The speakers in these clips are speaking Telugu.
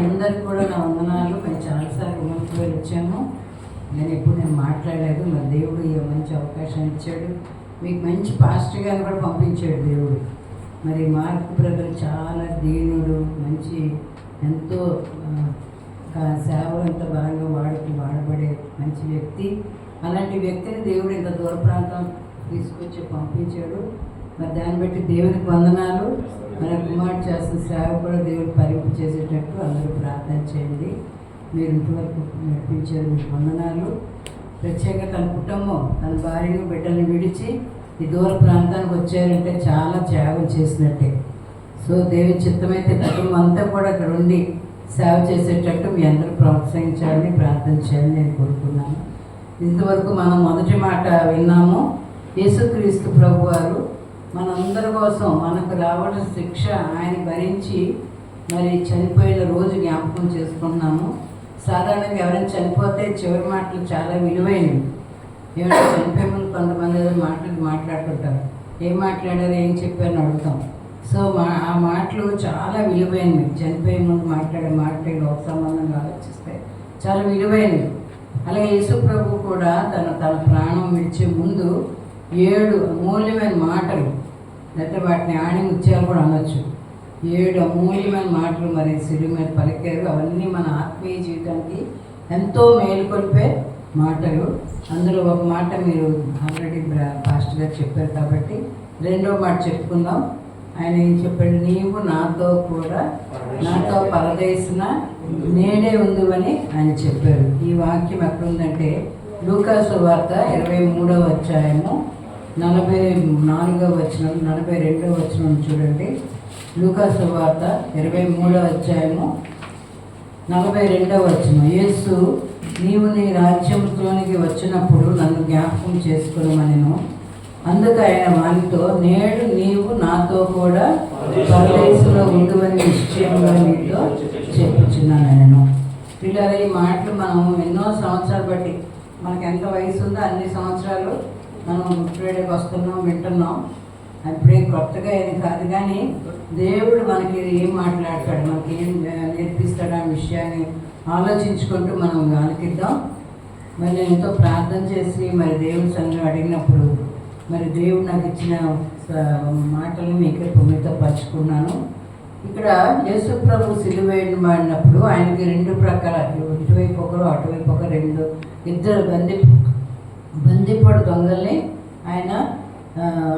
అందరికి కూడా నా వందనాలు. మేము చాలాసార్లు ఉమ్మడికి వెళ్ళి వచ్చాము నేను ఎప్పుడు నేను మాట్లాడలేదు. మరి దేవుడు ఈ మంచి అవకాశం ఇచ్చాడు. మీకు మంచి పాస్టర్ గారిని కూడా పంపించాడు దేవుడు. మరి మార్పు బ్రదర్ చాలా దీనుడు మంచి ఎంతో సేవలు ఎంత బాగా వాడుకు వాడబడే మంచి వ్యక్తి. అలాంటి వ్యక్తిని దేవుడు ఇంత దూర ప్రాంతం తీసుకొచ్చి పంపించాడు. మరి దాన్ని బట్టి దేవునికి వందనాలు. మన కుమారుడు చేసిన సేవ కూడా దేవుడు పరిపు చేసేటట్టు అందరూ ప్రార్థన చేయండి. మీరు ఇంతవరకు నడిపించారు మీకు వందనాలు. ప్రత్యేక తన కుటుంబం తన భార్యను బిడ్డలను విడిచి ఈ దూర ప్రాంతానికి వచ్చారంటే చాలా త్యాగం చేసినట్టే. సో దేవి చిత్తమైతే కుటుంబం అంతా కూడా అక్కడ ఉండి సేవ చేసేటట్టు మీ అందరూ ప్రోత్సహించాలని ప్రార్థన చేయాలని నేను కోరుకున్నాను. ఇంతవరకు మనం మొదటి మాట విన్నాము. యేసుక్రీస్తు ప్రభు వారు మనందరి కోసం మనకు రావడం శిక్ష ఆయన భరించి మరి చనిపోయిన రోజు జ్ఞాపకం చేసుకుంటున్నాము. సాధారణంగా ఎవరైనా చనిపోతే చివరి మాటలు చాలా విలువైనవి. ఏమంటే చనిపోయే ముందు కొంతమంది ఏదో మాటలు మాట్లాడుతుంటారు. ఏం మాట్లాడారు ఏం చెప్పారని అడుగుతాం. సో మా ఆ మాటలు చాలా విలువైనవి. చనిపోయే ముందు మాట్లాడే మాటలు లోక సంబంధంగా ఆలోచిస్తే చాలా విలువైనవి. అలాగే యేసు ప్రభు కూడా తన తన ప్రాణం విడిచే ముందు ఏడు అమూల్యమైన మాటలు. లేకపోతే వాటిని ఆణి ముత్యాలు కూడా అనొచ్చు. ఏడు అమూల్యమైన మాటలు మరి సిరి మీద పలికారు. అవన్నీ మన ఆత్మీయ జీవితానికి ఎంతో మేలుకొల్పే మాటలు. అందులో ఒక మాట మీరు ఆల్రెడీ ఫాస్ట్ గారు చెప్పారు కాబట్టి రెండో మాట చెప్పుకుందాం. ఆయన ఏం చెప్పాడు? నీవు నాతో కూడా నాతో పరదేశన నేడే ఉందని ఆయన చెప్పారు. ఈ వాక్యం ఎక్కడ ఉందంటే లూకాసు వార్త ఇరవై మూడవ అధ్యాయము నలభై నాలుగవ వచనం నలభై రెండవ వచనం చూడండి. లూకాసు వార్త ఇరవై మూడవ అధ్యాయము నలభై రెండవ వచనం. యేసు నీవు నీ రాజ్యంలోనికి వచ్చినప్పుడు నన్ను జ్ఞాపకం చేసుకోమనిను అందుకు ఆయన వానితో నేడు నీవు నాతో కూడా పరదేశంలో ఉండువని నిశ్చయంగా నీతో చెప్పుచున్నాను నేను పిల్లల ఈ మాటలు మనం ఎన్నో సంవత్సరాలు బట్టి మనకు ఎంత వయసు ఉందో అన్ని సంవత్సరాలు మనం ఫ్రైడేకి వస్తున్నాం వింటున్నాం. అప్పుడే కొత్తగా ఏది కాదు కానీ దేవుడు మనకి ఏం మాట్లాడతాడు మనకి ఏం నేర్పిస్తాడు ఆ విషయాన్ని ఆలోచించుకుంటూ మనం ఆలకిద్దాం. మరి నేను ఎంతో ప్రార్థన చేసి మరి దేవుడి సన్నిధిలో అడిగినప్పుడు మరి దేవుడు నాకు ఇచ్చిన మాటలు మీకు మీతో పంచుకున్నాను. ఇక్కడ యేసు ప్రభు సిలువేయబడినప్పుడు ఆయనకి రెండు ప్రకార ఇటువైపు ఒకరు అటువైపు ఒక రెండు ఇద్దరు బంది బందిపోడు దొంగల్ని ఆయన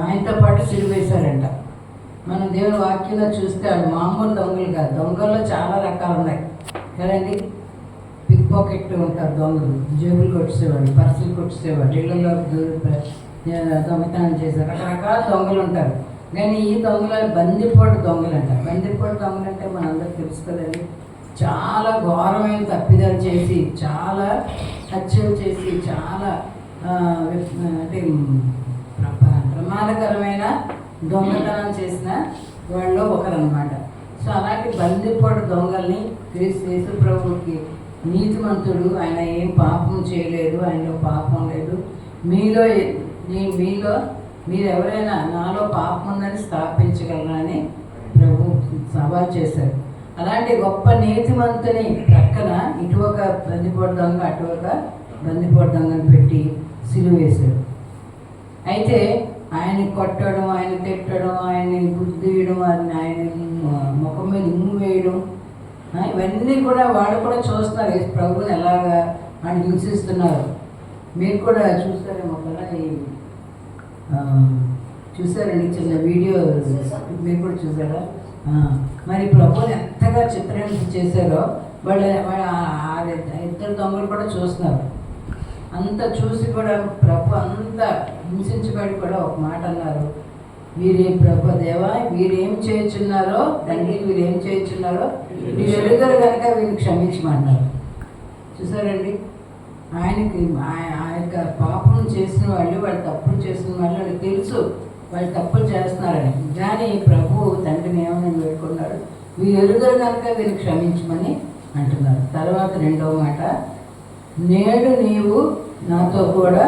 ఆయనతో పాటు సిరివేశారంట. మనం దేవుని వాక్యంలో చూస్తే వాళ్ళు మామూలు దొంగలు కాదు. దొంగల్లో చాలా రకాలు ఉన్నాయి. కదండి? పిక్ పాకెట్ ఉంటారు దొంగలు. జేబులు కొట్టేసేవాళ్ళు పర్సులు కొట్టేసేవాళ్ళు ఇళ్ళలో దొంగతనం చేశారు రకరకాల దొంగలు ఉంటారు. కానీ ఈ దొంగలు బందిపోటు దొంగలు అంటారు బందిపోటు దొంగలు అంటే మనందరికి తెలుసు కదండి? చాలా ఘోరమైన తప్పిదాలు చేసి చాలా హత్యలు చేసి చాలా అంటే ప్రమాదకరమైన దొంగతనం చేసిన వాళ్ళు ఒకరనమాట సో అలాంటి బందిపోటు దొంగల్ని క్రీస్తు యేసు ప్రభువుకి నీతిమంతుడు ఆయన ఏం పాపం చేయలేదు ఆయనలో పాపం లేదు. మీలో నీ మీలో మీరు ఎవరైనా నాలో పాపం ఉందని స్థాపించగలరని ప్రభు సవాల్ చేశారు. అలాంటి గొప్ప నీతిమంతుని ప్రక్కన ఇటు ఒక బందిపోటు దొంగ అటు ఒక బందిపోటు దొంగను పెట్టి సిలువ వేశారు అయితే ఆయన కొట్టడం ఆయన తిట్టడం ఆయన్ని గుర్తీయడం ఆయన ఆయన ముఖం మీద ఉమ్ము వేయడం ఇవన్నీ కూడా వాళ్ళు కూడా చూస్తున్నారు. యేసు ప్రభుని ఎలాగా ఆయన హింసిస్తున్నారు. మీరు కూడా చూస్తారేమో కదా ఈ చూసారండి చిన్న వీడియో? మీరు కూడా చూసారా? మరి ప్రభుని ఎంతగా చిత్రహింస చేశారో వాళ్ళ వాళ్ళ ఆ ఇద్దరు దొంగలు కూడా చూస్తున్నారు. అంత చూసి కూడా ప్రభు అంత హింసించబడి కూడా ఒక మాట అన్నారు. వీరే ప్రభు దేవా వీరేం చేయుచున్నారో తండ్రి వీరేం చేయుచున్నారో వీరు ఎరుగరు కనుక వీరిని క్షమించమన్నారు చూసారండి? ఆయనకి ఆ యొక్క పాపం చేసిన వాళ్ళు వాళ్ళు తప్పులు చేసిన వాళ్ళు వాళ్ళకి తెలుసు వాళ్ళు తప్పులు చేస్తున్నారని. కానీ ప్రభు తండ్రిని ఏమని వేడుకున్నాడు? వీరు ఎరుగరు కనుక వీరికి క్షమించమని అంటున్నారు తర్వాత రెండవ మాట నేడు నీవు నాతో కూడా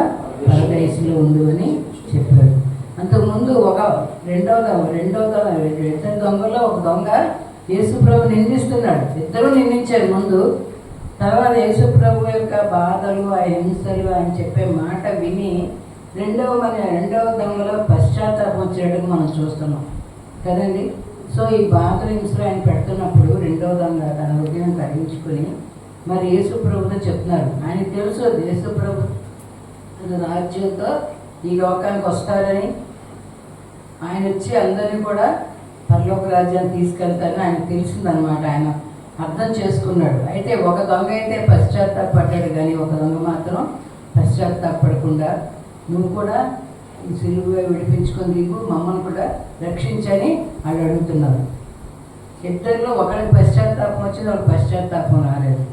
పరదేశంలో ఉండు అని చెప్పాడు అంతకుముందు ఒక రెండవ రెండవ ఇద్దరు దొంగలో ఒక దొంగ యేసుప్రభు నిందిస్తున్నాడు. ఇద్దరు నిందించారు. ముందు తర్వాత యేసుప్రభు యొక్క బాధలు ఆ హింసలు అని చెప్పే మాట విని రెండవ మన రెండవ దొంగలో పశ్చాత్తాపం వచ్చేటట్టు మనం చూస్తున్నాం. కదండి? సో ఈ బాధలు హింసలు ఆయన పెడుతున్నప్పుడు రెండవ దొంగ తన హృదయం తగ్గించుకొని మరి యేసు ప్రభుతో చెప్తున్నారు ఆయన తెలుసు యేసు ప్రభు రాజ్యంతో ఈ లోకానికి వస్తారని ఆయన వచ్చి అందరినీ కూడా పరలోక రాజ్యాన్ని తీసుకెళ్తారని ఆయన తెలిసిందనమాట ఆయన. అర్థం చేసుకున్నాడు. అయితే ఒక దొంగ అయితే పశ్చాత్తాపడ్డాడు కానీ ఒక దొంగ మాత్రం పశ్చాత్తాపడకుండా నువ్వు కూడా ఈ విడిపించుకొని దిగు మమ్మల్ని కూడా రక్షించని వాళ్ళు అడుగుతున్నారు ఇద్దరిలో ఒకరికి పశ్చాత్తాపం వచ్చింది ఒక పశ్చాత్తాపం రాలేదు.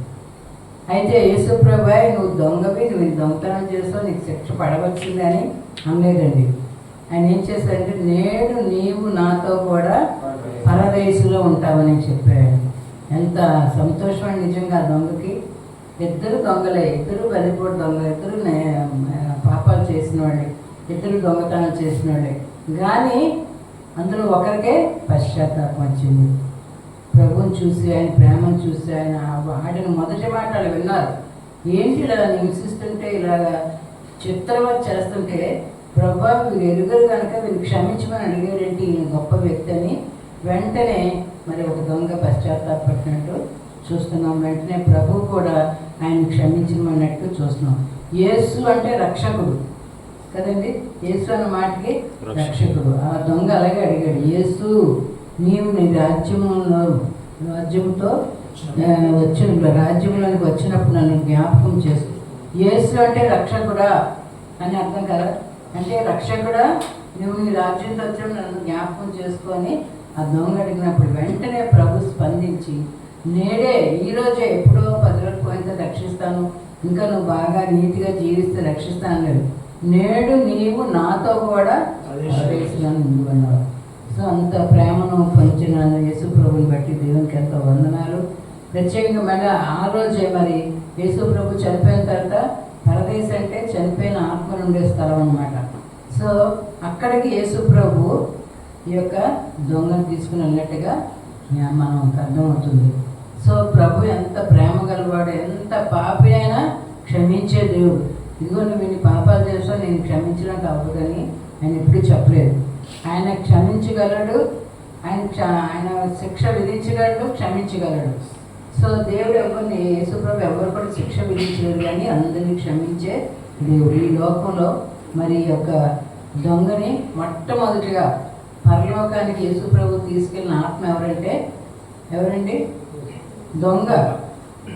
అయితే యేసుప్రభాయ్ నువ్వు దొంగవి నువ్వు దొంగతనం చేస్తావు నీకు శిక్ష పడవలసిందే అని అనలేదండి. ఆయన ఏం చేశాడంటే నేడు నీవు నాతో కూడా పరదేశంలో ఉంటావని చెప్పాడు ఎంత సంతోషం నిజంగా ఆ దొంగకి. ఇద్దరు దొంగలే ఇద్దరు బలిపోటు దొంగలు ఇద్దరు నే- పాపాలు చేసిన వాళ్ళే ఇద్దరు దొంగతనం చేసిన వాళ్ళే. కానీ అందులో ఒకరికే పశ్చాత్తాపం వచ్చింది. ప్రభువుని చూసి ఆయన ప్రేమను చూసి ఆయన ఆడిన మొదటి మాటలు విన్నారు. ఏంటి ఇలా హింసిస్తుంటే ఇలాగా చిత్రవత్ చేస్తుంటే ప్రభా మీరు ఎరుగరు కనుక వీరు క్షమించమని అడిగారేంటి ఈయన గొప్ప వ్యక్తి అని వెంటనే మరి ఒక దొంగ పశ్చాత్తాపడినట్టు చూస్తున్నాం. వెంటనే ప్రభు కూడా ఆయన క్షమించమన్నట్టు చూస్తున్నాం. యేసు అంటే రక్షకుడు. కదండి? యేసు అన్న మాటకి రక్షకుడు. ఆ దొంగ అలాగే అడిగాడు యేసు నీవు నీ రాజ్యములో రాజ్యంతో వచ్చిన రాజ్యంలోనికి వచ్చినప్పుడు నన్ను జ్ఞాపకం చేసు యేసు అంటే రక్షకుడా అని అర్థం కదా? అంటే రక్షకుడా నువ్వు నీ రాజ్యంతో వచ్చిన నన్ను జ్ఞాపకం చేసుకొని ఆ దొంగ అడిగినప్పుడు వెంటనే ప్రభు స్పందించి నేడే ఈరోజే ఎప్పుడో పది రోజులు పోయితే రక్షిస్తాను ఇంకా నువ్వు బాగా నీతిగా జీవిస్తే రక్షిస్తాను లేదు నేడు నీవు నాతో కూడా పరదేశంలో ఉండు అన్నావు సో అంత ప్రేమను పంచిన యేసుప్రభుని బట్టి దేవునికి ఎంతో వందనాలు. ప్రత్యేకంగా మళ్ళీ ఆ రోజే మరి యేసుప్రభు చనిపోయిన తర్వాత పరదేశ అంటే చనిపోయిన ఆత్మలు ఉండే స్థలం అనమాట సో అక్కడికి యేసుప్రభు ఈ యొక్క దొంగను తీసుకుని వెళ్ళినట్టుగా మనం మనకు అర్థమవుతుంది సో ప్రభు ఎంత ప్రేమ గలవాడు ఎంత పాపి అయినా క్షమించే దేవుడు. ఇదిగో నువ్వు ఇన్ని పాపాలు చేస్తా నేను క్షమించడానికి అవ్వదని ఆయన ఎప్పుడూ చెప్పలేదు. ఆయన క్షమించగలడు. ఆయన క్ష- ఆయన శిక్ష విధించగలడు క్షమించగలడు. సో దేవుడు ఎవరిని యేసుప్రభు ఎవరు కూడా శిక్ష విధించలేరు కానీ అందరినీ క్షమించే దేవుడు ఈ లోకంలో. మరి యొక్క దొంగని మొట్టమొదటిగా పరలోకానికి యేసుప్రభు తీసుకెళ్ళిన ఆత్మ ఎవరంటే? ఎవరండి? దొంగ.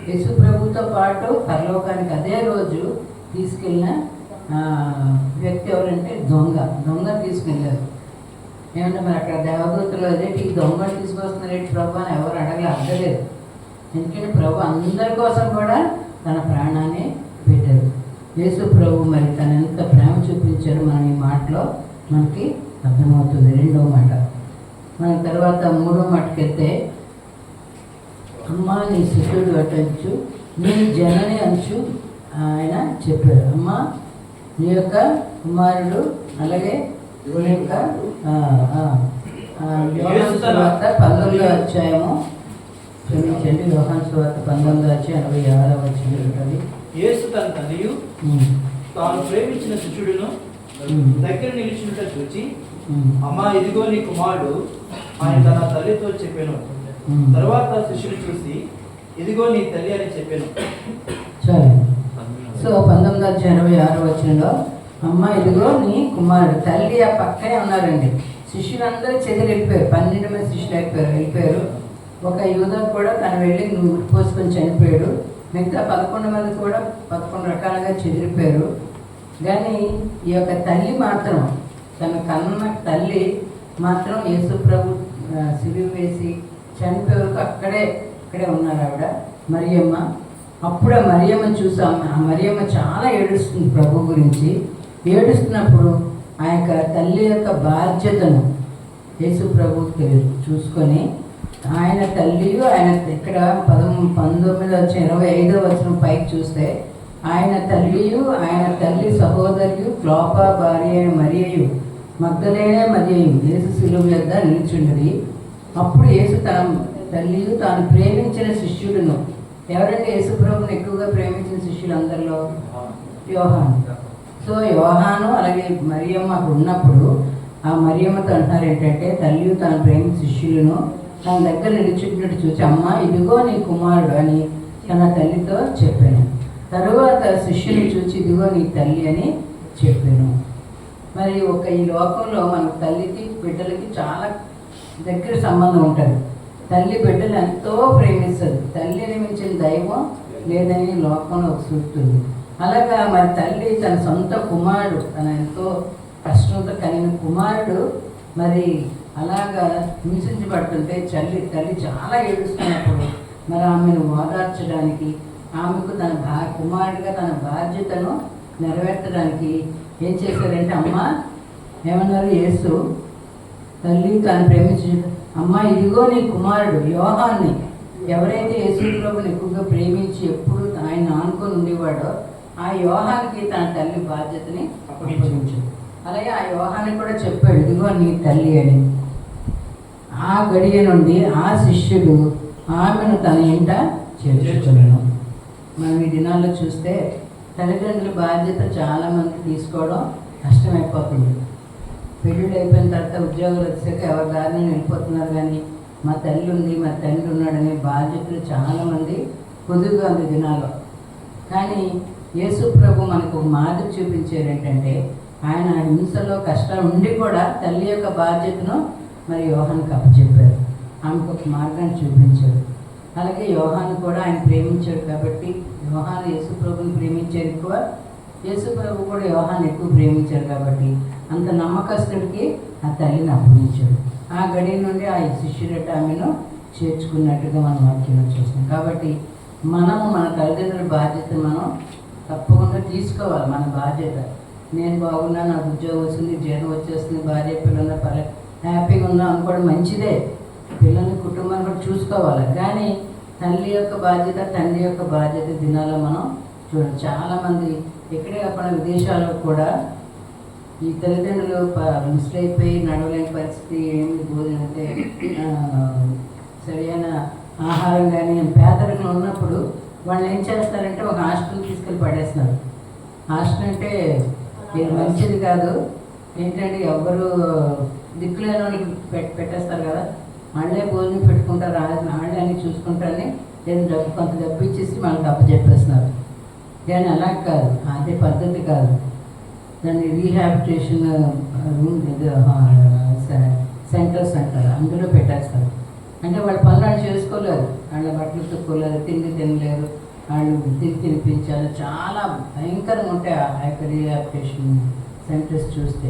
యేసుప్రభుతో పాటు పరలోకానికి అదే రోజు తీసుకెళ్ళిన వ్యక్తి ఎవరంటే దొంగ. దొంగ తీసుకెళ్ళారు. ఏమన్నా మరి అక్కడ దేవదూతలు అదే ఈ దొంగలు తీసుకొస్తున్నారేంటి ప్రభు అని ఎవరు అడగలే అడగలేదు. ఎందుకంటే ప్రభు అందరి కోసం కూడా తన ప్రాణాన్ని పెట్టారు యేసు ప్రభు మరి తన ఎంత ప్రేమ చూపించారు మనం ఈ మాటలో మనకి అర్థమవుతుంది. రెండో మాట. మన తర్వాత మూడో మాటకి అమ్మ నీ శిష్యుడు అటంచు నీ జనని అంచు ఆయన చెప్పారు అమ్మ నీ యొక్క కుమారుడు అలాగే యొక్క పంతొమ్మిదో అధ్యాయము. క్షమించండి యోహాన్ సువార్త పంతొమ్మిదో అధ్యాయం ఎనభై ఆరో వచ్చిన ఉంటుంది. యేసు తన తనయు తాను ప్రేమించిన శిష్యుడును దగ్గర నిలిచినట్టు చూచి అమ్మా ఇదిగో నీ కుమారుడు ఆయన తన తల్లితో చెప్పాను. తర్వాత శిష్యుడు చూసి ఇదిగో నీ తల్లి అని చెప్పాను. సరే. సో పంతొమ్మిది వందల ఎనభై ఆరు వచ్చినలో అమ్మ ఇదిగో నీ కుమారుడు. తల్లి ఆ పక్కనే ఉన్నారండి శిష్యులందరూ చెదిరి వెళ్ళిపోయారు పన్నెండు మంది శిష్యులు అయిపోయారు. వెళ్ళిపోయారు. ఒక యూద కూడా తను వెళ్ళి నూరు పోసుకొని చనిపోయాడు. మిగతా పదకొండు మంది కూడా పదకొండు రకాలుగా చెదిరిపోయారు. కానీ ఈ యొక్క తల్లి మాత్రం తన కన్న తల్లి మాత్రం యేసు ప్రభు సిలువ వేసి చనిపోయే వరకు అక్కడే అక్కడే ఉన్నారు ఆవిడ మరియమ్మ. అప్పుడు మరియమ్మ చూసాం. ఆ మరియమ్మ చాలా ఏడుస్తుంది ప్రభు గురించి. ఏడుస్తున్నప్పుడు ఆ యొక్క తల్లి యొక్క బాధ్యతను యేసు ప్రభు తెలి- చూసుకొని ఆయన తల్లి ఆయన ఇక్కడ పదం పంతొమ్మిది వచ్చి ఇరవై ఐదో వచ్చిన పైకి చూస్తే ఆయన తల్లియు ఆయన తల్లి సహోదరియు క్లోప భార్య అయిన మరియయు మగ్ధలేనే మరియయు యేసు సిలువ యొద్ద నిల్చుండది అప్పుడు యేసు తన తల్లియు తాను ప్రేమించిన శిష్యుడును. ఎవరంటే యేసుప్రభుని ఎక్కువగా ప్రేమించిన శిష్యులు అందరిలో యోహాను. సో యోహాను అలాగే మరియమ్మ అక్కడ ఉన్నప్పుడు ఆ మరియమ్మతో అంటున్నారు ఏంటంటే తల్లి తన ప్రేమ శిష్యులను తన దగ్గర నిలుచుకున్నట్టు చూసి అమ్మ ఇదిగో నీ కుమారుడు అని తన తల్లితో చెప్పాను. తరువాత శిష్యుని చూసి ఇదిగో నీ తల్లి అని చెప్పాను. మరి ఒక ఈ లోకంలో మన తల్లికి బిడ్డలకి చాలా దగ్గర సంబంధం ఉంటుంది. తల్లి బిడ్డలు ఎంతో ప్రేమిస్తుంది. తల్లిని మించిన దైవం లేదని లోకంలో ఒక సూక్తుంది. అలాగా మరి తల్లి తన సొంత కుమారుడు తన ఎంతో కష్టంతో కలిగిన కుమారుడు మరి అలాగా హింసించబడుతుంటే చల్లి తల్లి చాలా ఏడుస్తున్నప్పుడు మరి ఆమెను ఓదార్చడానికి ఆమెకు తన భా కుమారుడిగా తన బాధ్యతను నెరవేర్చడానికి ఏం చేశారంటే అమ్మ ఏమన్నారు యేసు? తల్లి తాను ప్రేమించి అమ్మ ఇదిగో నీ కుమారుడు యోహాన్ని. ఎవరైతే యేసు ప్రభుని ఎక్కువగా ప్రేమించి ఎప్పుడు ఆయన ఆనుకొని ఉండేవాడో ఆ యోహానికి తన తల్లి బాధ్యతని అప్పగించు అలాగే ఆ యోహాన్ని కూడా చెప్పాడు ఇదిగో నీ తల్లి అని. ఆ గడియ నుండి ఆ శిష్యుడు ఆమెను తన ఇంట చేర్చుకున్నాను మనం ఈ దినాల్లో చూస్తే తల్లిదండ్రుల బాధ్యత చాలామంది తీసుకోవడం కష్టమైపోతుంది. పెళ్ళిళ్ళు అయిపోయిన తర్వాత ఉద్యోగాలు వచ్చాక ఎవరి దారిని వెళ్ళిపోతున్నారు కానీ మా తల్లి ఉంది మా తండ్రి ఉన్నాడనే బాధ్యతలు చాలామంది పొదుగుగా ఉంది దినాల్లో. కానీ యేసు ప్రభు మనకు మార్గం చూపించేది చూపించారు ఏంటంటే ఆయన హింసలో కష్టం ఉండి కూడా తల్లి యొక్క బాధ్యతను మరి యోహాన్కి అప్పచెప్పారు ఆమెకు ఒక మార్గాన్ని చూపించారు అలాగే యోహాను కూడా ఆయన ప్రేమించాడు కాబట్టి యోహాన్ యేసు ప్రభుని ప్రేమించారు ఎక్కువ. యేసు ప్రభు కూడా యోహాన్ ఎక్కువ ప్రేమించారు కాబట్టి అంత నమ్మకస్తుడికి ఆ తల్లిని అప్పగించాడు. ఆ గడి నుండి ఆ శిష్యుడట ఆమెను చేర్చుకున్నట్టుగా మనం వాక్యంలో చూస్తాం కాబట్టి మనము మన తల్లిదండ్రుల బాధ్యత మనం తప్పకుండా తీసుకోవాలి మన బాధ్యత. నేను బాగున్నా నాకు ఉద్యోగం వస్తుంది జీతం వచ్చేస్తుంది భార్య పిల్లల పర్లే హ్యాపీగా ఉన్నా అనుకోవడం మంచిదే. పిల్లల్ని కుటుంబాన్ని కూడా చూసుకోవాలి. కానీ తల్లి యొక్క బాధ్యత తండ్రి యొక్క బాధ్యత దినాల్లో మనం చూడండి చాలామంది ఎక్కడే కాకుండా విదేశాల్లో కూడా ఈ తల్లిదండ్రులు ప- అయిపోయి నడవలేని పరిస్థితి ఏమి భోజనంటే సరైన ఆహారం కానీ పేదరికలు ఉన్నప్పుడు వాళ్ళు ఏం చేస్తారంటే ఒక హాస్టల్ తీసుకెళ్ళి పడేస్తున్నారు. హాస్టల్ అంటే ఇది మంచిది కాదు. ఏంటంటే ఎవరు దిక్కులేని వాళ్ళకి పెట్ పెట్టేస్తారు కదా. వాళ్ళే భోజనం పెట్టుకుంటారు ఆ- వాళ్ళే అన్ని చూసుకుంటారని నేను డబ్బు కొంత డబ్బు ఇచ్చేసి మనకు అప్పచెప్పేస్తున్నారు. కానీ అలా కాదు. అదే పద్ధతి కాదు. దాన్ని రీహాబిటేషన్ రూమ్ సెంటర్స్ అంటారు అందులో పెట్టేస్తారు. అంటే వాళ్ళు పనులు చేసుకోలేరు. వాళ్ళ బట్టలు తొక్కోలేరు తిండి తినలేరు. వాళ్ళు తిని తినిపించాలి చాలా భయంకరంగా ఉంటాయి ఆ యొక్క రీహాబిటేషన్ సెంటర్స్ చూస్తే.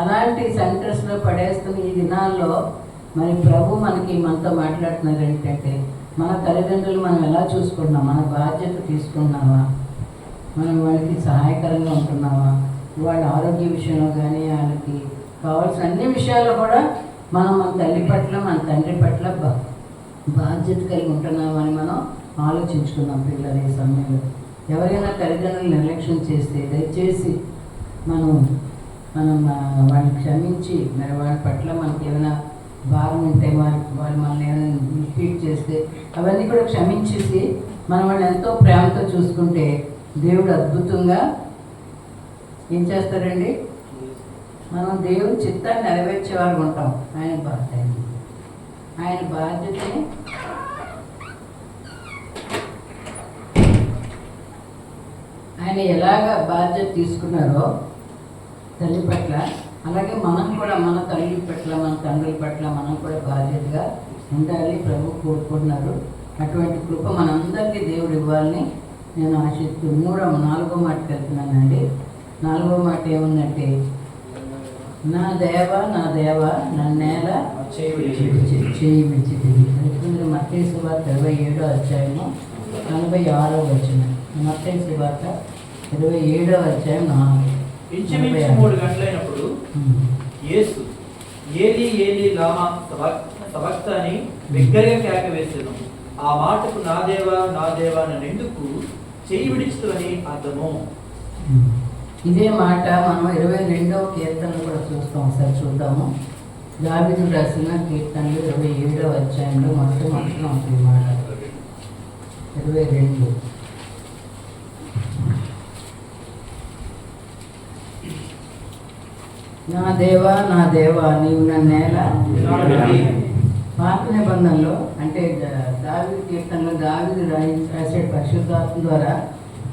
అలాంటి సెంటర్స్లో పడేస్తున్న ఈ దినాల్లో మరి ప్రభు మనకి మనతో మాట్లాడుతున్నారు ఏంటంటే మన తల్లిదండ్రులు మనం ఎలా చూసుకుంటున్నాం? మన బాధ్యత తీసుకుంటున్నావా మనం వాళ్ళకి సహాయకరంగా ఉంటున్నామా? వాళ్ళ ఆరోగ్య విషయంలో కానీ వాళ్ళకి కావాల్సిన అన్ని విషయాల్లో కూడా మనం మన తల్లి పట్ల మన తండ్రి పట్ల బా- బాధ్యత కలిగి ఉంటున్నామని మనం ఆలోచించుకుందాం పిల్లలు ఈ సమయంలో. ఎవరైనా తల్లిదండ్రులు నిర్లక్ష్యం చేస్తే దయచేసి మనం మనం వాళ్ళని క్షమించి మరి వాళ్ళ పట్ల మనకి ఏమైనా భారం ఉంటే వారి వాళ్ళు మనల్ని ఏమైనా మిస్ట్రీట్ చేస్తే అవన్నీ కూడా క్షమించేసి మనం వాళ్ళని ఎంతో ప్రేమతో చూసుకుంటే దేవుడు అద్భుతంగా ఏం చేస్తారండి మనం దేవుని చిత్తాన్ని నెరవేర్చేవారు ఉంటాం. ఆయన బాధ్యత. ఆయన బాధ్యతని ఆయన ఎలాగ బాధ్యత తీసుకున్నారో తల్లి పట్ల అలాగే మనం కూడా మన తల్లి పట్ల మన తండ్రుల పట్ల మనం కూడా బాధ్యతగా ఉండాలి ప్రభు కోరుకుంటున్నారు. అటువంటి కృప మనందరికీ దేవుడు ఇవ్వాలని నేను ఆశిస్తూ మూడవ నాలుగో మాటకి వెళ్తున్నానండి. నాలుగో మాట ఏముందంటే నా దేవ నా దేవ నా నేల చేయి విడిచి తిరిగి మత్తయి సువార్త ఇరవై ఏడో అధ్యాయము నలభై ఆరో వచ్చిన మత్తయి సువార్త ఇరవై ఏడో అధ్యాయం నాలుగు. మూడు గంటలైనప్పుడు యేసు ఏలి ఏలి లామా సబక్త అని బిగ్గరగా కేక వేసాను. ఆ మాటకు నా దేవా నా దేవా నన్ను ఎందుకు చేయి విడిచుతని అర్థము. ఇదే మాట మనం ఇరవై రెండవ కీర్తనలు కూడా చూస్తాం ఒకసారి చూద్దాము. దావిదు రాసిన కీర్తనలు ఇరవై ఏడవ అధ్యాయంలో మొత్తం మొత్తం ఉంటుంది మాట. ఇరవై రెండు. నా దేవా నా దేవా నీవు నేల. పాత నిబంధనలో అంటే దావి దావీదు కీర్తనలో దావిదు రాసే పరిశుద్ధాత్మ ద్వారా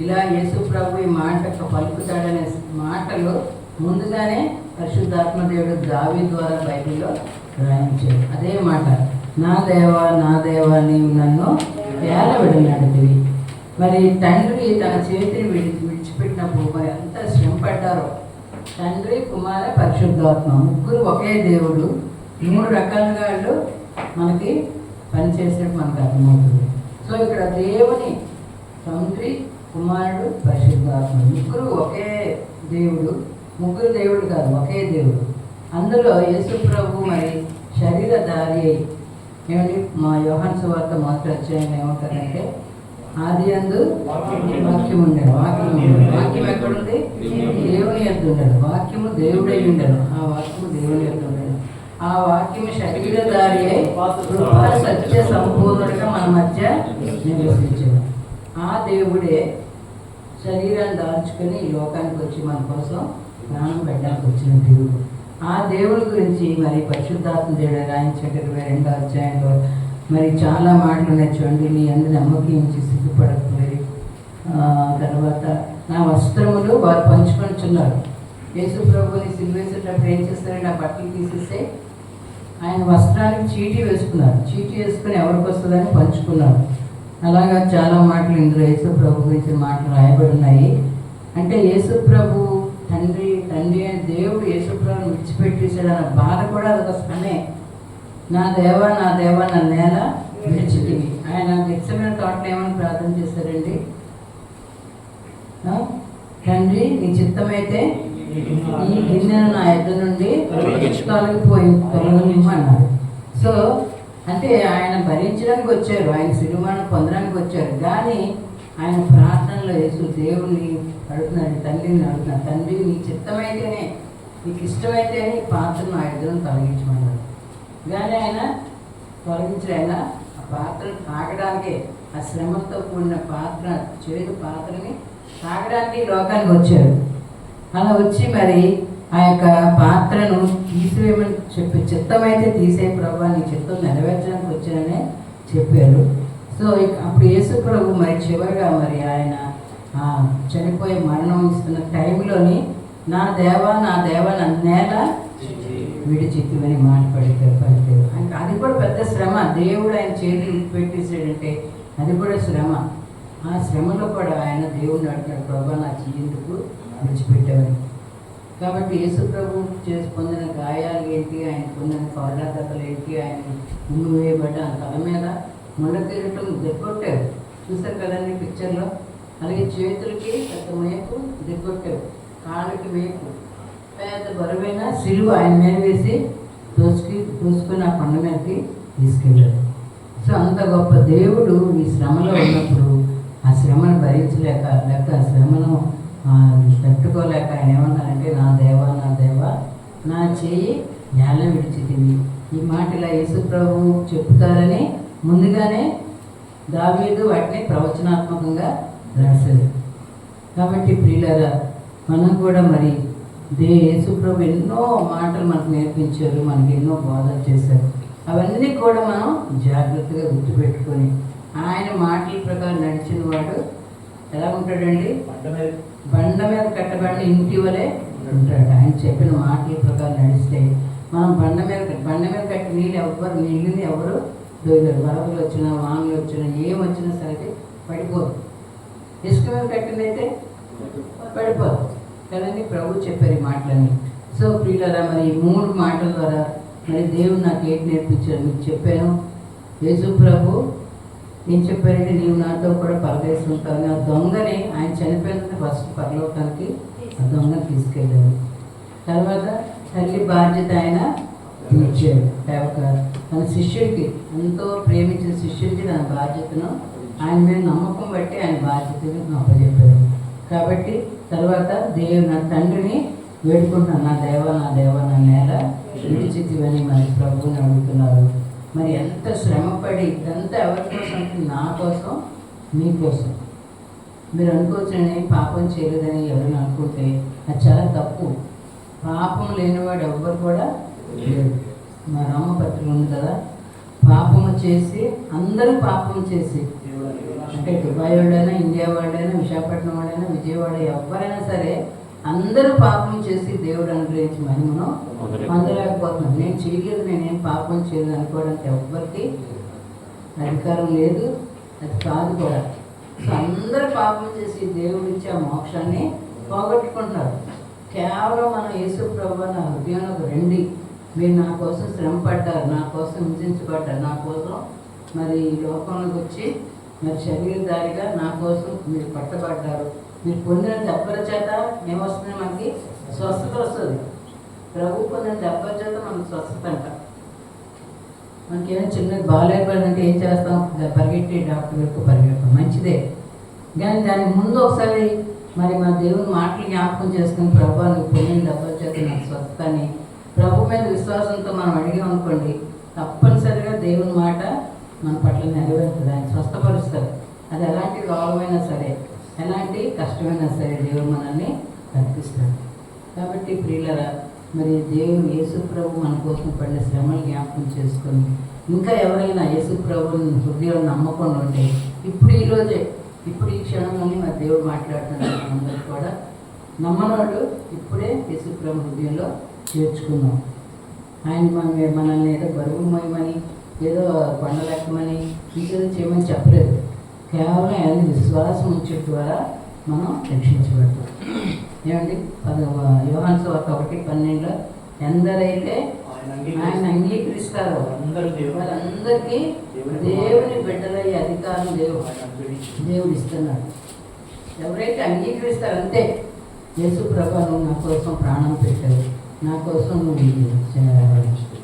ఇలా యేసు ప్రభు ఈ మాట పలుకుతాడనే మాటలు ముందుగానే పరిశుద్ధాత్మ దేవుడు దావి ద్వారా బైబిల్లో రాయించాడు. అదే మాట నా దేవా నా దేవా నీవు నన్ను ఏల విడనాడుతుంది మరి తండ్రి తన చేతిని విడి విడిచిపెట్టినప్పుడు మరి అంత శ్రమ పడ్డారో. తండ్రి కుమార పరిశుద్ధాత్మ ముగ్గురు ఒకే దేవుడు. మూడు రకాలుగా వాళ్ళు మనకి పనిచేసినట్టు మనకు అర్థమవుతుంది. సో ఇక్కడ దేవుని తండ్రి కుమారుడు పరిశుద్ధాత్మ ముగ్గురు ఒకే దేవుడు ముగ్గురు దేవుడు కాదు ఒకే దేవుడు. అందులో యేసు ప్రభు మరి శరీరధారి అయి ఏమండి? మా యోహన్ సువార్త మొదటి అధ్యాయం ఏమంటారంటే ఆది అందు వాక్యం ఉండేది. వాక్యం వాక్యం ఎక్కడుంది? దేవుని ఎద్దు ఉండదు. వాక్యము దేవుడై ఉండదు. ఆ వాక్యము దేవుని ఎద్దు ఉండదు. ఆ వాక్యము శరీరధారి అయి సత్య సంపూర్ణుడిగా మన మధ్య నివసించాడు ఆ దేవుడే శరీరాన్ని దాల్చుకొని ఈ లోకానికి వచ్చి మన కోసం ప్రాణం పెట్టడానికి వచ్చిన దేవుడు ఆ దేవుడి గురించి మరి పరిశుద్ధాత్మ దేవుడు రాయించాడు ఇరవై రెండో అధ్యాయంలో. మరి చాలా మాటలు ఉన్నాయి చూడండి నీ అందరి నమ్మకించి సిగ్గుపడకపోయి. ఆ, తర్వాత నా వస్త్రములు వారు పంచుకొనిచున్నారు యేసు ప్రభుని సిల్వేసేటప్పుడు ఏం చేస్తారంటే ఆ బట్టలు తీసేస్తే ఆయన వస్త్రానికి చీటీ వేసుకున్నారు. చీటీ వేసుకుని ఎవరికి వస్తుందని పంచుకున్నారు. అలాగా చాలా మాటలు ఇందులో యేసు ప్రభు గురించి మాటలు రాయబడి ఉన్నాయి అంటే యేసు ప్రభు తండ్రి తండ్రి అని దేవుడు యేసు ప్రభుని విడిచిపెట్టేసాడన్న బాధ కూడా అదొక స్పనే నా దేవా నా దేవా నా నేల విడిచితివి. ఆయన గెచ్చమైన తోటలో ఏమని ప్రార్థన చేశారండి? తండ్రి నీ చిత్తమైతే ఈ గిన్నెను నా ఎద్దు నుండి తొలగిపోయి తొలగిమ్మన్నారు సో అంటే ఆయన భరించడానికి వచ్చారు ఆయన సినిమాను పొందడానికి వచ్చారు. కానీ ఆయన ప్రార్థనలో వేసు దేవుణ్ణి అడుగుతున్నాడు తండ్రిని అడుగుతున్నాడు. తండ్రి నీ చిత్తమైతేనే నీకు ఇష్టమైతేనే ఈ పాత్రను ఆ ఎద్దును తొలగించమన్నాడు. కానీ ఆయన తొలగించిన ఆయన ఆ పాత్రను తాగడానికే ఆ శ్రమంతో కూడిన పాత్ర చేదు పాత్రని తాగడానికి లోకానికి వచ్చారు. అలా వచ్చి మరి ఆ యొక్క పాత్రను తీసివేయమని చెప్పి చిత్తమైతే తీసే ప్రభు నీ చిత్తం నెరవేర్చడానికి వచ్చానని చెప్పారు. సో అప్పుడు యేసు ప్రభు మరి చివరిగా మరి ఆయన చనిపోయి మరణం ఇస్తున్న టైంలోని నా దేవ నా దేవ నా నేల విడిచిత్తుమని మాట పడితే పడితే అది కూడా పెద్ద శ్రమ. దేవుడు ఆయన చేతి పెట్టేసాడంటే అది కూడా శ్రమ. ఆ శ్రమలో కూడా ఆయన దేవుడిని అడిగాడు ప్రభా నా చేయందుకు విడిచిపెట్టామని కాబట్టి యేసు ప్రభు చేసి పొందిన గాయాలు ఏంటి? ఆయన పొందిన పౌరాదతలు ఏంటి? ఆయన ముందు వేయబడ్డ ఆ తల మీద ముళ్ళ కిరీటం దిగ్గొట్టారు చూసారు కదండి పిక్చర్లో? అలాగే చేతులకి పెద్ద మేపు దిగ్గొట్టారు కాళ్ళకి మేపు పెద్ద బరువైన సిలువ ఆయన మీద వేసి దోసుకి దోసుకుని ఆ కొండ మీదకి తీసుకెళ్ళాడు. సో అంత గొప్ప దేవుడు ఈ శ్రమలో ఉన్నప్పుడు ఆ శ్రమను భరించలేక లేక ఆ శ్రమను తట్టుకోలేక ఆయన ఏమన్నారంటే నా దేవా నా దేవా నా చేయి నేల విడిచితింది ఈ మాట ఇలా యేసు ప్రభు చెప్తారని ముందుగానే దావీదు వాటిని ప్రవచనాత్మకంగా రాశారు కాబట్టి ప్రియులరా మనం కూడా మరి దే యేసుప్రభు ఎన్నో మాటలు మనకు నేర్పించారు మనకి ఎన్నో బోధలు చేశారు. అవన్నీ కూడా మనం జాగ్రత్తగా గుర్తుపెట్టుకొని ఆయన మాటల ప్రకారం నడిచిన వాడు ఎలా ఉంటాడండి? పంట మీద బండ మీద కట్టబడిన ఇంటి వలె ఉంటాడు ఆయన చెప్పిన మాటల ప్రకారం నడిస్తే మనం బండ మీద బండ మీద కట్టి నీళ్ళు ఎవ్వరు నీళ్ళని ఎవరు దొరకరు వరదలు వచ్చినా వానలు వచ్చినా ఏం వచ్చినా సరే పడిపోదు. ఇసుక మీద కట్టిందైతే పడిపోదు. కదండి? ప్రభు చెప్పారు ఈ మాటలన్నీ. సో ప్రియులరా మరి ఈ మూడు మాటల ద్వారా మరి దేవుడు నాకు ఏంటి నేర్పించారు మీకు చెప్పాను. యేసు ప్రభు నేను చెప్పానంటే నీవు నాతో కూడా పరదేశుంటావు ఆ దొంగని ఆయన చనిపోయిన ఫస్ట్ పరలోకానికి ఆ దొంగని తీసుకెళ్ళారు తర్వాత తల్లి బాధ్యత ఆయన తీర్చాడు. ఒక తన శిష్యుడికి ఎంతో ప్రేమించిన శిష్యుడికి తన బాధ్యతను ఆయన మీద నమ్మకం బట్టి ఆయన బాధ్యతను అప్పచెప్పాడు. కాబట్టి తర్వాత దేవుడు నా తండ్రిని వేడుకుంటున్నాను నా దేవ నా దేవ నా నేల విడిచితివని మరి ప్రభువుని అడుగుతున్నారు. మరి ఎంత శ్రమపడి ఇదంతా ఎవరి కోసం? నా కోసం మీకోసం మీరు అనుకోవచ్చు నేను పాపం చేయలేదని ఎవరైనా అనుకుంటే అది చాలా తప్పు. పాపం లేనివాడు ఎవ్వరు కూడా లేడు మా రామ పత్రిక ఉంది కదా పాపము చేసి అందరూ పాపం చేసి అంటే దుబాయ్ వాడైనా ఇండియా వాడైనా విశాఖపట్నం వాడైనా విజయవాడ ఎవరైనా సరే అందరూ పాపం చేసి దేవుడు అనుగ్రహించి మహిమను పొందలేకపోతున్నాం. నేను చేయలేదు నేనేం పాపం చేయలేదు అనుకోవడానికి ఎవ్వరికి అధికారం లేదు. అది కాదు కూడా. సో అందరూ పాపం చేసి దేవుడు ఇచ్చే ఆ మోక్షాన్ని పోగొట్టుకుంటున్నారు కేవలం మన యేసు ప్రభు నా హృదయంలోకి రండి. మీరు నా కోసం శ్రమ పడ్డారు నా కోసం హింసించబడ్డారు నా కోసం మరి ఈ లోకంలోకి వచ్చి మరి శరీరధారిగా నా కోసం మీరు పట్టబడ్డారు. మీరు పొందిన దెబ్బల చేత ఏమొస్తుంది మనకి స్వస్థత వస్తుంది. ప్రభు పొందిన దెబ్బల చేత మనకి స్వస్థత అంట. మనకేమైనా చిన్న బాగాలేకపోయిందంటే ఏం చేస్తాం? పరిగెట్టి డాక్టర్ వరకు పరిగెడతాం. మంచిదే. కానీ దాని ముందు ఒకసారి మరి మా దేవుని మాటలు జ్ఞాపకం చేసుకుని ప్రభు నువ్వు పొందిన దెబ్బల చేత నాకు స్వస్థని ప్రభు మీద విశ్వాసంతో మనం అడిగాం అనుకోండి తప్పనిసరిగా దేవుని మాట మన పట్ల నెరవేరుతుంది. ఆయన స్వస్థపరుస్తారు అది ఎలాంటి రోగమైనా సరే. ఎలాంటి కష్టమైనా సరే దేవుడు మనల్ని కల్పిస్తాడు కాబట్టి ప్రియులరా మరి దేవుడు యేసు ప్రభు మన కోసం పడిన శ్రమలు జ్ఞాపకం చేసుకొని ఇంకా ఎవరైనా యేసు ప్రభుని హృదయం నమ్మకుండా ఉంటే ఇప్పుడు ఈరోజే ఇప్పుడు ఈ క్షణంలోనే మరి దేవుడు మాట్లాడుతున్నాడు అందరూ కూడా. నమ్మనోడు ఇప్పుడే యేసు ప్రభు హృదయంలో చేర్చుకున్నాం ఆయన మన మనల్ని ఏదో బరువు మోయమని ఏదో పండలేకమని ఇంకేదో చేయమని చెప్పలేదు. కేవలం ఆయన విశ్వాసం ఉంచడం ద్వారా మనం రక్షించబడతాం. ఏమండి? పద యోహాన్ సువార్త ఒకటి పన్నెండులో ఎందరైతే ఆయన అంగీకరిస్తారో. వాళ్ళందరికీ దేవుని బిడ్డలయ్యే అధికారం దేవుడు. దేవుడు ఇస్తున్నాడు. ఎవరైతే అంగీకరిస్తారో అంతే. యేసు ప్రభా నువ్వు నా కోసం ప్రాణం పెట్టావు. నా కోసం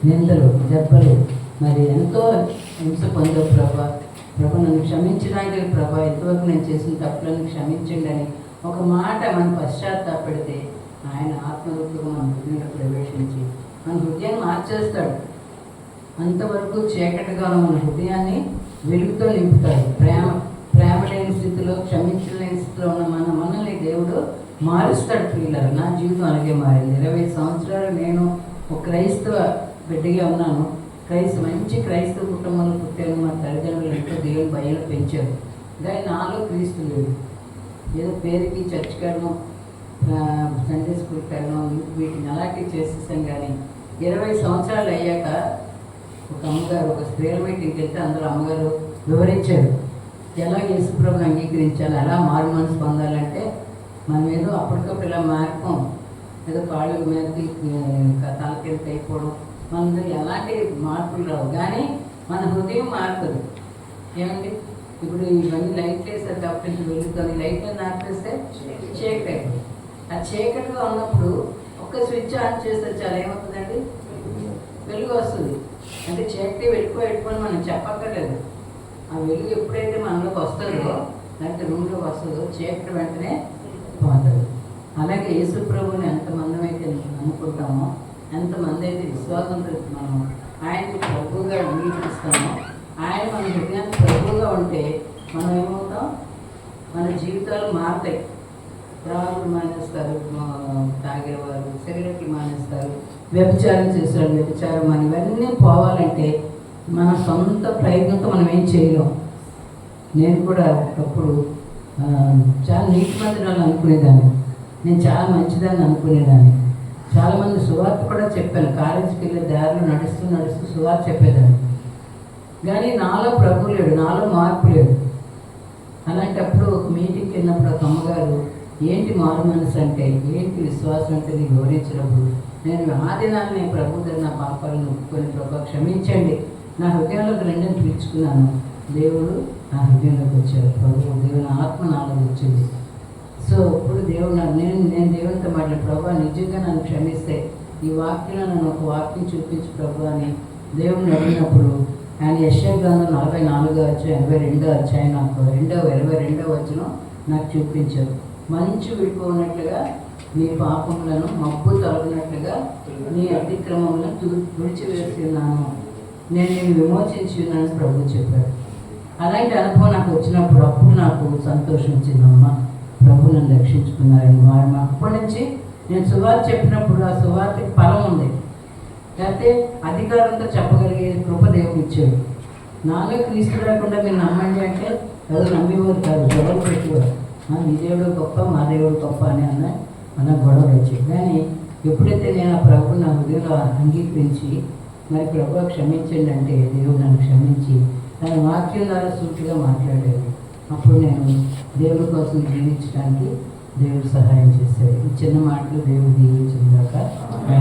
నిందలు దెబ్బలు మరి ఎంతో హింస పొందావు ప్రభా. ప్రభా నన్ను క్షమించడానికి ప్రభా ఇంతవరకు నేను చేసిన తప్పులను క్షమించండి అని ఒక మాట మనం పశ్చాత్తాపడితే ఆయన ఆత్మరూపంగా మన హృదయంలో ప్రవేశించి మన హృదయాన్ని మార్చేస్తాడు. అంతవరకు చీకటిగా మన హృదయాన్ని వెలుగుతో నింపుతాడు. ప్రేమ ప్రేమ లేని స్థితిలో క్షమించలేని స్థితిలో ఉన్న మన మనల్ని దేవుడు మారుస్తాడు పిల్లలు నా జీవితం అలాగే మారింది. ఇరవై సంవత్సరాలు నేను ఒక క్రైస్తవ బిడ్డగా ఉన్నాను. క్రైస్త మంచి క్రైస్తవ కుటుంబంలో పుట్టాను మా తల్లిదండ్రులు ఎంతో దేవుని భయాలు పెంచారు. కానీ నాలో క్రీస్తు లేదు ఏదో పేరుకి చర్చికి వెళ్ళడం సండే స్కూల్ వెళ్ళడం వీటిని అలాంటివి చేసేసాం కానీ ఇరవై సంవత్సరాలు అయ్యాక ఒక అమ్మగారు ఒక స్త్రీల మీటింగ్కి వెళ్తే అందులో అమ్మగారు వివరించారు. ఎలా యేసుప్రభుని అంగీకరించాలి ఎలా మారు మనసు పొందాలంటే మనం ఏదో అప్పటికప్పుడు ఇలా మారిపోం. ఏదో కాళ్ళు మీదకి తలకెళ్ళి అయిపోవడం. మన ఎలాంటి మార్పులు రావు. కానీ మన హృదయం మారుతుంది. ఏమండి? ఇప్పుడు ఇవన్నీ లైట్ వేసారు కాబట్టి వెలుగుతుంది లైట్లు నాపేస్తే చీకటి అయిపోతుంది. ఆ చీకటిగా ఉన్నప్పుడు ఒక్క స్విచ్ ఆన్ చేస్తే చాలా ఏమవుతుందండి? వెలుగు వస్తుంది. అంటే చీకటి వెళ్ళిపో వెళ్ళిపోని మనం చెప్పక్కర్లేదు. ఆ వెలుగు ఎప్పుడైతే మనలోకి వస్తుందో లేకపోతే రూమ్లోకి వస్తుందో చీకటి వెంటనే పోతుంది. అలాగే యేసు ప్రభుని ఎంతమంది అయితే అనుకుంటామో ఎంతమంది అయితే విశ్వాసంతో మనం ఆయనకి ప్రభువుగా అంగీకరిస్తామో ఆయన మన హృదయానికి ప్రభువుగా ఉంటే మనం ఏమవుతాం? మన జీవితాలు మారుతాయి. త్రాగుడు మానేస్తారు తాగేవారు సిగరెట్లు మానేస్తారు వ్యభిచారం చేస్తారు వ్యభిచారం అని ఇవన్నీ పోవాలంటే మన సొంత ప్రయత్నంతో మనం ఏం చేయలేం. నేను కూడా ఒకప్పుడు చాలా నీటి మందిరాలు అనుకునేదాన్ని నేను చాలా మంచిదాన్ని అనుకునేదాన్ని. చాలామంది సువార్త కూడా చెప్పాను. కాలేజీకి వెళ్ళే దారిలో నడుస్తూ నడుస్తూ సువార్త చెప్పేదాన్ని. కానీ నాలో ప్రభు లేడు నాలో మార్పు లేదు అలాంటప్పుడు ఒక మీటింగ్కి వెళ్ళినప్పుడు ఒక అమ్మగారు ఏంటి మారు మనసు అంటే? ఏంటి విశ్వాసం అంటే నీకు వివరించినప్పుడు నేను ఆ దినాన్ని నేను ప్రభు దగ్గర నా పాపాలను ఒప్పుకొని ప్రభు క్షమించండి. నా హృదయంలోకి రెండని పిలుచుకున్నాను. దేవుడు నా హృదయంలోకి వచ్చాడు. ప్రభు దేవుని ఆత్మ నాలో వచ్చింది. సో ఇప్పుడు దేవుడు నేను నేను దేవునితో మాట్లాడి ప్రభు నిజంగా నన్ను క్షమిస్తే ఈ వాక్యంలో నన్ను ఒక వాక్యం చూపించు ప్రభు అని దేవుని అడిగినప్పుడు ఆయన యశ్వ నలభై నాలుగో వచ్చాయి ఎనభై రెండో వచ్చాయి నాకు రెండో ఇరవై రెండో వచ్చిన నాకు చూపించారు. మంచు విడిపోనట్లుగా నీ పాపములను మబ్బు తొలగినట్లుగా నీ అతిక్రమములను తు- తుడిచివేస్తున్నాను నేను నేను విమోచించి ఉన్నాను ప్రభు చెప్పాడు. అలాంటి అనుభవం నాకు వచ్చినప్పుడు అప్పుడు నాకు సంతోషం వచ్చిందమ్మా. ప్రభు రక్షించుకున్నారని వారు. మా అప్పటి నుంచి నేను సువార్త చెప్పినప్పుడు ఆ సువార్తకి ఫలం ఉంది. లేకపోతే అధికారంతో చెప్పగలిగే కృప దేవుడు ఇచ్చాడు. నాలో క్రీస్తు రాకుండా మీరు నమ్మండి అంటే ఎవరు నమ్మేవారు కాదు. గొడవలు పెట్టేవారు? "ఆ, మీ దేవుడు గొప్ప మా దేవుడు గొప్ప అని అన్న అన్న గొడవలు వచ్చాయి కానీ ఎప్పుడైతే నేను ఆ ప్రభు నా హృదయంలో అంగీకరించి మరి ప్రభు క్షమించండి అంటే దేవుడు నన్ను క్షమించి తన వాక్యం ద్వారా సూటిగా మాట్లాడాడు. అప్పుడు నేను దేవుడి కోసం జీవించడానికి దేవుడు సహాయం చేశాడు. ఈ చిన్న మాటలు దేవుడు దీవించిందాక దాకా